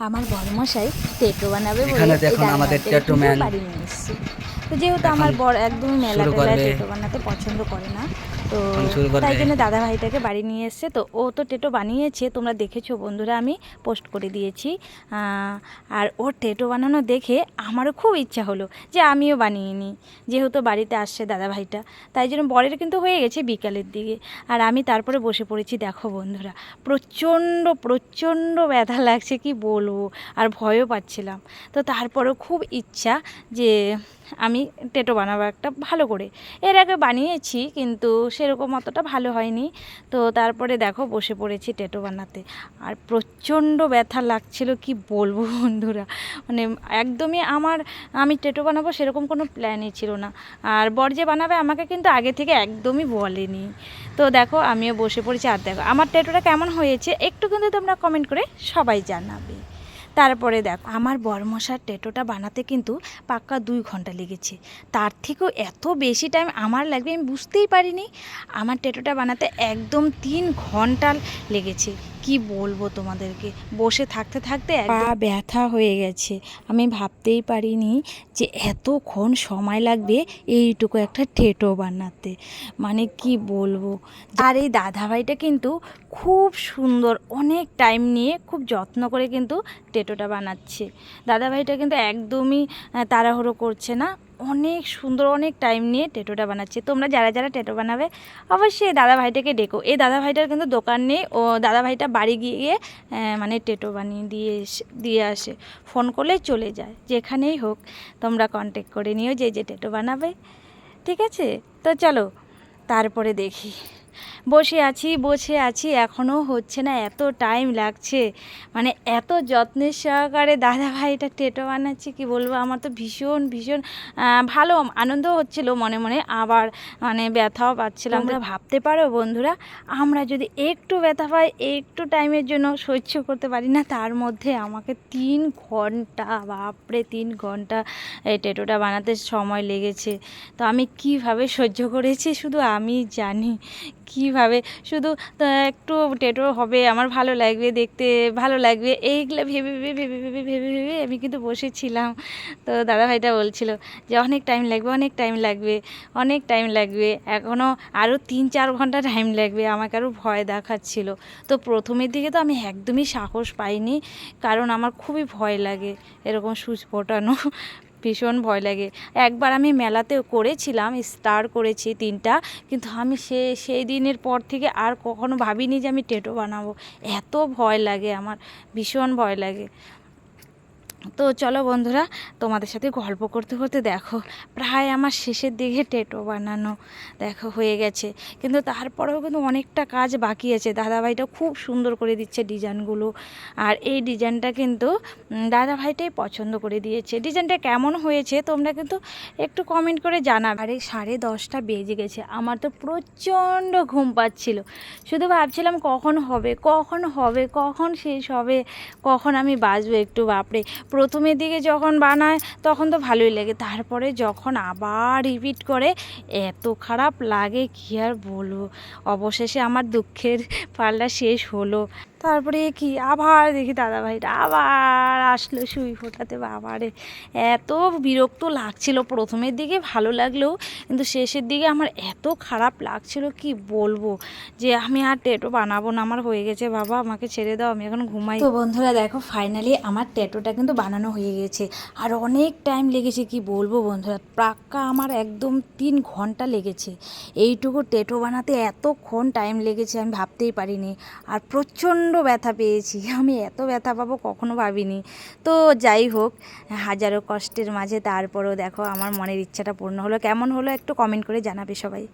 আমার বড়মশাই টেটো বানাবে বলে এখানে দেখুন আমাদের টেটো tattoo তো যেহেতু আমার বড় একদমই মেলা টেলা টেটো বানাতে পছন্দ করে না। তো। তাই জন্য দাদা ভাইটাকে বাড়ি নিয়ে এসছে। তো ও তো টেটো বানিয়েছে তোমরা দেখেছ বন্ধুরা আমি পোস্ট করে দিয়েছি। আর ওর টেটো বানানো দেখে আমারও খুব ইচ্ছা হলো যে আমিও বানিয়ে নিই যেহেতু বাড়িতে আসছে দাদা ভাইটা তাই জন্য বরের কিন্তু হয়ে গেছে বিকালের দিকে। আর আমি তারপরে বসে পড়েছি দেখো বন্ধুরা প্রচণ্ড প্রচণ্ড ব্যথা লাগছে কি বলব? আর ভয়ও পাচ্ছিলাম। তো তারপরেও খুব ইচ্ছা যে আমি টেটো বানাবো একটা ভালো করে। এর আগে বানিয়েছি কিন্তু সেরকম অতটা ভালো হয়নি। তো তারপরে দেখো বসে পড়েছি টেটো বানাতে। আর প্রচণ্ড ব্যথা লাগছিল, কি বলব বন্ধুরা? মানে একদমই আমার, আমি টেটো বানাবো সেরকম কোনো প্ল্যানই ছিল না। আর বর যে বানাবে আমাকে কিন্তু আগে থেকে একদমই বলেনি। তো দেখো আমিও বসে পড়েছি আর দেখো, আমার টেটোটা কেমন হয়েছে একটু কিন্তু তোমরা কমেন্ট করে সবাই জানাবে। তারপরে দেখ, আমার বরমশার টেটোটা বানাতে কিন্তু পাক্কা দুই ঘণ্টা লেগেছে। তার থেকেও এত বেশি টাইম আমার লাগবে আমি বুঝতেই পারিনি। আমার টেটোটা বানাতে একদম তিন ঘণ্টা লেগেছে। কি বলব তোমাদেরকে? বসে থাকতে থাকতে পা ব্যথা হয়ে গেছে। আমি ভাবতেই পারিনি যে এতক্ষণ সময় লাগবে এইটুকু একটা টেটো বানাতে। মানে কি বলব? আর এই দাদাভাইটা কিন্তু খুব সুন্দর অনেক টাইম নিয়ে খুব যত্ন করে কিন্তু টেটোটা বানাচ্ছে। দাদাভাইটা কিন্তু একদমই তাড়াহুড়ো করছে না। অনেক সুন্দর, অনেক টাইম নিয়ে টেটোটা বানাচ্ছে। তোমরা যারা যারা টেটো বানাবে, অবশ্যই দাদা ভাইটাকে ডেকো। এই দাদা ভাইটার কিন্তু দোকান নেই, ও দাদা ভাইটা বাড়ি গিয়ে মানে টেটো বানিয়ে দিয়ে দিয়ে আসে। ফোন করলে চলে যায়, যেখানেই হোক। তোমরা কন্ট্যাক্ট করে নিও যে যে টেটো বানাবে। ঠিক আছে? তো চলো, তারপরে দেখি। বসে আছি বসে আছি এখনও হচ্ছে না এত টাইম লাগছে। মানে এত যত্নের সহকারে দাদা ভাইটা টেটো বানাচ্ছে কি বলব? আমার তো ভীষণ ভীষণ ভালো আনন্দ হচ্ছিল মনে মনে আবার মানে ব্যথাও পাচ্ছিলাম। তোমরা ভাবতে পারো বন্ধুরা আমরা যদি একটু ব্যথা পাই একটু টাইমের জন্য সহ্য করতে পারি না তার মধ্যে আমাকে তিন ঘণ্টা বাপরে তিন ঘণ্টা এই টেটোটা বানাতে সময় লেগেছে। তো আমি কীভাবে সহ্য করেছি? শুধু আমি জানি কীভাবে? শুধু একটু টেটো হবে, আমার ভালো লাগবে দেখতে, ভালো লাগবে। এইগুলো ভেবে ভেবে ভেবে ভেবে ভেবে ভেবে আমি কিন্তু বসেছিলাম। তো দাদাভাইটা বলছিল যে, অনেক টাইম লাগবে, অনেক টাইম লাগবে, অনেক টাইম লাগবে। এখনও আরও তিন, চার ঘণ্টা টাইম লাগবে, আমাকে আরও ভয় দেখাচ্ছিল। তো প্রথমের দিকে তো আমি একদমই সাহস পাইনি, কারণ আমার খুবই ভয় লাগে এরকম সুচ ফোটানো। ভীষণ ভয় লাগে। একবার আমি মেলাতেও করেছিলাম, স্টার করেছি তিনটা, কিন্তু আমি সে, সেই দিনের পর থেকে আর কখনো ভাবিনি যে আমি টেটো বানাবো। এত ভয় লাগে আমার, ভীষণ ভয় লাগে। তো চলো বন্ধুরা, তোমাদের সাথে গল্প করতে করতে দেখো, প্রায় আমার শেষের দিকে টেটো বানানো, দেখো, হয়ে গেছে। কিন্তু তারপরেও কিন্তু অনেকটা কাজ বাকি আছে। দাদাভাইটা খুব সুন্দর করে দিচ্ছে ডিজাইনগুলো। আর এই ডিজাইনটা কিন্তু দাদাভাইটাই পছন্দ করে দিয়েছে। ডিজাইনটা কেমন হয়েছে তোমরা কিন্তু একটু কমেন্ট করে জানাবে। আরে, সাড়ে দশটা বেজে গেছে। আমার তো প্রচণ্ড ঘুম পাচ্ছিল। শুধু ভাবছিলাম কখন হবে কখন হবে, কখন শেষ হবে, কখন আমি বাজবো একটু, বাপরে। প্রথমের দিকে যখন বানায়, তখন তো ভালোই লাগে। তারপরে যখন আবার রিপিট করে, এত খারাপ লাগে, কি আর বলব? অবশেষে আমার দুঃখের পাল্লা শেষ হলো। তারপরে কি আবার দেখি দাদাভাইটা আবার আসলো সুই ফোটাতে বাবারে। এত বিরক্ত লাগছিল প্রথমের দিকে, ভালো লাগলেও, কিন্তু শেষের দিকে আমার এত খারাপ লাগছিল, কি বলব? যে আমি আর টেটো বানাবো না, আমার হয়ে গেছে বাবা, আমাকে ছেড়ে দাও, আমি এখন ঘুমাই। তো বন্ধুরা দেখো ফাইনালি আমার টেটোটা কিন্তু বানানো হয়ে গেছে। আর অনেক টাইম লেগেছে, কি বলব বন্ধুরা? পাক্কা আমার একদম তিন ঘণ্টা লেগেছে। এইটুকু টেটো বানাতে এতক্ষণ টাইম লেগেছে, আমি ভাবতেই পারিনি। আর প্রচণ্ড ব্যথা পেয়েছি। আমি এত ব্যথা পাবো কখনো ভাবিনি। তো যাই হোক, হাজারো কষ্টের মাঝে তারপরেও দেখো, আমার মনের ইচ্ছাটা পূর্ণ হলো। কেমন হলো একটু কমেন্ট করে জানাবে সবাই।